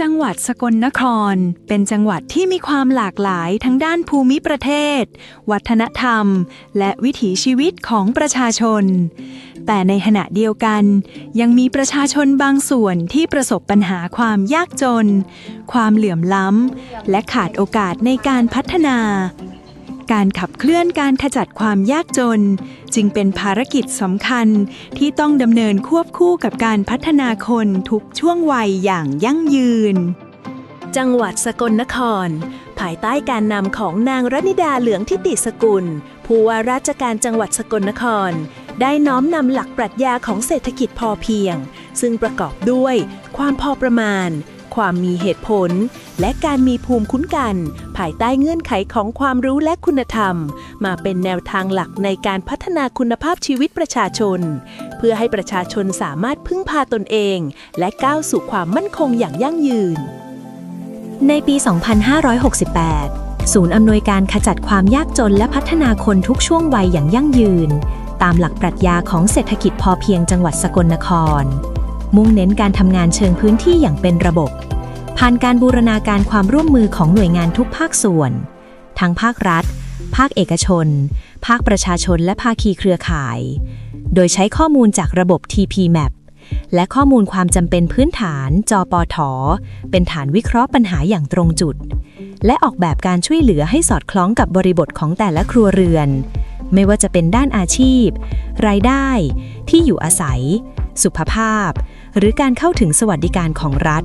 จังหวัดสกลนคร เป็นจังหวัดที่มีความหลากหลายทั้งด้านภูมิประเทศ วัฒนธรรม และวิถีชีวิตของประชาชน แต่ในขณะเดียวกัน ยังมีประชาชนบางส่วนที่ประสบปัญหาความยากจน ความเหลื่อมล้ำ และขาดโอกาสในการพัฒนา การขับเคลื่อนการขจัดความยากจน จึงเป็นภารกิจสำคัญที่ต้องดำเนินควบคู่กับการพัฒนาคนทุกช่วงวัยอย่างยั่งยืน จังหวัดสกลนคร ภายใต้การนำของนางรณิดาเหลืองทิติสกุล ผู้ว่าราชการจังหวัดสกลนคร ได้น้อมนำหลักปรัชญาของเศรษฐกิจพอเพียง ซึ่งประกอบด้วย ความพอประมาณ ความมีเหตุผล และการมีภูมิคุ้นกัน ภายใต้เงื่อนไขของความรู้และคุณธรรม มาเป็นแนวทางหลักในการพัฒนาคุณภาพชีวิตประชาชน เพื่อให้ประชาชนสามารถพึ่งพาตนเอง และก้าวสู่ความมั่นคงอย่างยั่งยืน ในปี 2568 ศูนย์อำนวยการขจัดความยากจนและพัฒนาคนทุกช่วงวัยอย่างยั่งยืน ตามหลักปรัชญาของเศรษฐกิจพอเพียงจังหวัดสกลนคร มุ่งเน้นการทำงานเชิงพื้นที่อย่างเป็นระบบ ผ่านการบูรณาการความร่วมมือของหน่วยงานทุกภาคส่วน ทั้งภาครัฐ ภาคเอกชน ภาคประชาชนและภาคีเครือข่าย โดยใช้ข้อมูลจากระบบ TPMAP และข้อมูลความจำเป็นพื้นฐาน จปท เป็นฐานวิเคราะห์ปัญหาอย่างตรงจุด และออกแบบการช่วยเหลือให้สอดคล้องกับบริบทของแต่ละครัวเรือน ไม่ว่าจะเป็นด้านอาชีพ รายได้ ที่อยู่อาศัยสุขภาพ หรือการเข้าถึงสวัสดิการของรัฐ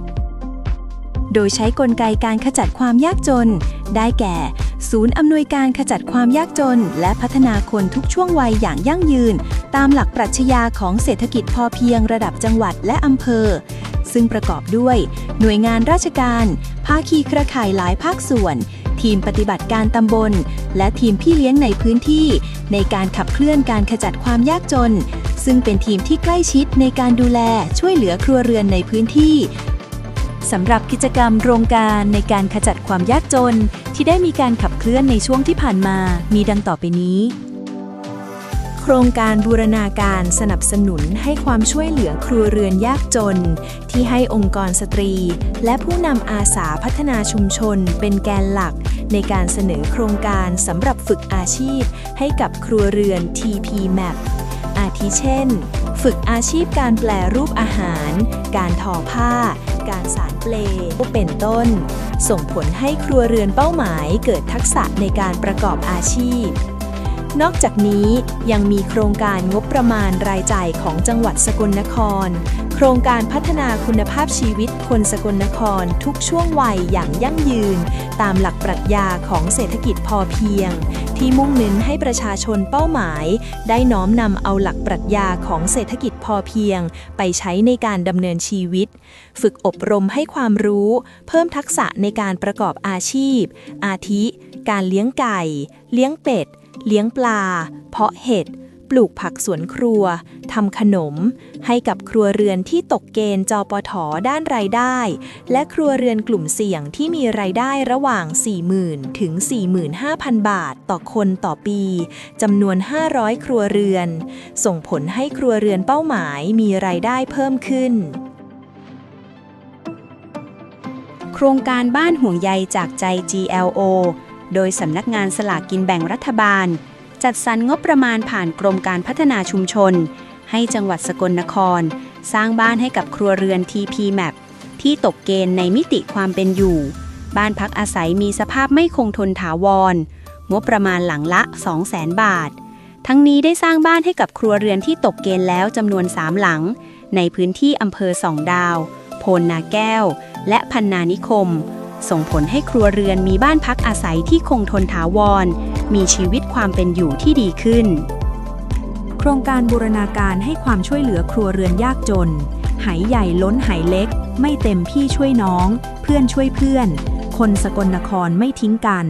โดยใช้กลไกการขจัดความยากจน ได้แก่ ศูนย์อำนวยการขจัดความยากจน และพัฒนาคนทุกช่วงวัยอย่างยั่งยืน ตามหลักปรัชญาของเศรษฐกิจพอเพียงระดับจังหวัดและอำเภอ ซึ่งประกอบด้วย หน่วยงานราชการ ภาคีเครือข่ายหลายภาคส่วนทีมปฏิบัติการตำบล และทีมพี่เลี้ยงในพื้นที่ ในการขับเคลื่อนการขจัดความยากจน ซึ่งเป็นทีมที่ใกล้ชิดในการดูแลช่วยเหลือครัวเรือนในพื้นที่สำหรับกิจกรรมโรงการในการขจัดความยากจน ที่ได้มีการขับเคลื่อนในช่วงที่ผ่านมา มีดังต่อไปนี้ โครงการบูรณาการสนับสนุนให้ความช่วยเหลือครัวเรือนยากจน ที่ให้องค์กรสตรี และผู้นำอาสาพัฒนาชุมชนเป็นแกนหลัก ในการเสนอโครงการสำหรับฝึกอาชีพ ให้กับครัวเรือน TPMAP อาทิเช่น ฝึกอาชีพการแปลรูปอาหาร การทอผ้า การสารเปลเป็นต้น ส่งผลให้ครัวเรือนเป้าหมายเกิดทักษะในการประกอบอาชีพ นอกจากนี้ยังมีโครงการงบประมาณรายจ่ายของจังหวัดสกลนคร โครงการพัฒนาคุณภาพชีวิตคนสกลนครทุกช่วงวัยอย่างยั่งยืน ตามหลักปรัชญาของเศรษฐกิจพอเพียง ที่มุ่งเน้นให้ประชาชนเป้าหมาย ได้น้อมนำเอาหลักปรัชญาของเศรษฐกิจพอเพียง ไปใช้ในการดำเนินชีวิต ฝึกอบรมให้ความรู้ เพิ่มทักษะในการประกอบอาชีพ อาทิ การเลี้ยงไก่ เลี้ยงเป็ด เลี้ยงปลา เพาะเห็ด ปลูกผักสวนครัว ทำขนม ให้กับครัวเรือนที่ตกเกณฑ์จปทด้านรายได้ และครัวเรือนกลุ่มเสี่ยงที่มีรายได้ระหว่าง 40,000 ถึง 45,000 บาทต่อคนต่อปีจำนวน 500 ครัวเรือน ส่งผลให้ครัวเรือนเป้าหมายมีรายได้เพิ่มขึ้นโครงการบ้านห่วงใยจากใจ GLO โดยสำนักงานสลากกินแบ่งรัฐบาล จัดสรรงบประมาณผ่านกรมการพัฒนาชุมชน ให้จังหวัดสกลนคร สร้างบ้านให้กับครัวเรือน TP Map ที่ตกเกณฑ์ในมิติความเป็นอยู่ บ้านพักอาศัยมีสภาพไม่คงทนถาวร งบประมาณหลังละ 200,000 บาท ทั้งนี้ได้สร้างบ้านให้กับครัวเรือนที่ตกเกณฑ์แล้วจำนวน 3 หลัง ในพื้นที่อำเภอสองดาว โพนนาแก้ว และพันนานิคม ส่งผลให้ครัวเรือนมีบ้านพักอาศัยที่คงทนถาวร มีชีวิตความเป็นอยู่ที่ดีขึ้น โครงการบูรณาการให้ความช่วยเหลือครัวเรือนยากจน หายใหญ่ล้นหายเล็ก ไม่เต็มพี่ช่วยน้อง เพื่อนช่วยเพื่อน คนสกลนครไม่ทิ้งกัน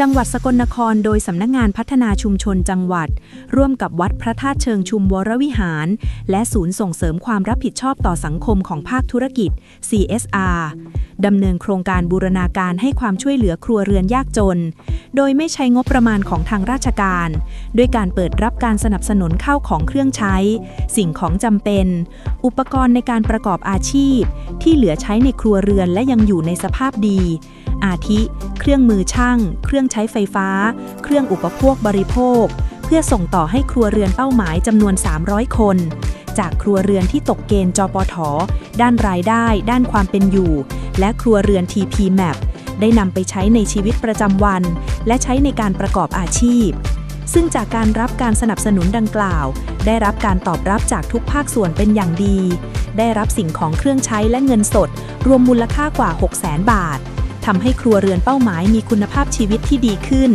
จังหวัดสกลนครโดยสำนักงานพัฒนาชุมชนจังหวัด ร่วมกับวัดพระธาตุเชิงชุมวรวิหาร และศูนย์ส่งเสริมความรับผิดชอบต่อสังคมของภาคธุรกิจ CSR ดำเนินโครงการบูรณาการให้ความช่วยเหลือครัวเรือนยากจน โดยไม่ใช้งบประมาณของทางราชการ ด้วยการเปิดรับการสนับสนุนเข้าของเครื่องใช้ สิ่งของจำเป็น อุปกรณ์ในการประกอบอาชีพ ที่เหลือใช้ในครัวเรือนและยังอยู่ในสภาพดี อาทิ เครื่องมือช่าง เครื่องใช้ไฟฟ้า เครื่องอุปโภคบริโภค เพื่อส่งต่อให้ครัวเรือนเป้าหมายจำนวน 300 คน จากครัวเรือนที่ตกเกณฑ์จปท ด้านรายได้ ด้านความเป็นอยู่ และครัวเรือน TP Map ได้นำไปใช้ในชีวิตประจำวัน และใช้ในการประกอบอาชีพ ซึ่งจากการรับการสนับสนุนดังกล่าว ได้รับการตอบรับจากทุกภาคส่วนเป็นอย่างดี ได้รับสิ่งของเครื่องใช้และเงินสด รวมมูลค่ากว่า 600,000 บาท ทำให้ครัวเรือนเป้าหมายมีคุณภาพชีวิตที่ดีขึ้น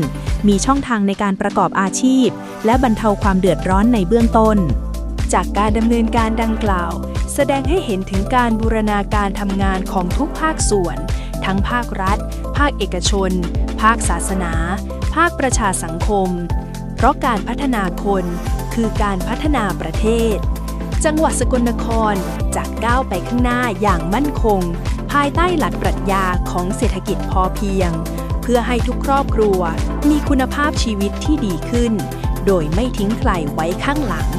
มีช่องทางในการประกอบอาชีพ และบรรเทาความเดือดร้อนในเบื้องต้น จากการดำเนินการดังกล่าว แสดงให้เห็นถึงการบูรณาการทำงานของทุกภาคส่วน ทั้งภาครัฐ ภาคเอกชน ภาคศาสนา ภาคประชาสังคม เพราะการพัฒนาคนคือการพัฒนาประเทศ จังหวัดสกลนครจะก้าวไปข้างหน้าอย่างมั่นคง ภายใต้หลักปรัชญาของเศรษฐกิจพอเพียง เพื่อให้ทุกครอบครัวมีคุณภาพชีวิตที่ดีขึ้น โดยไม่ทิ้งใครไว้ข้างหลัง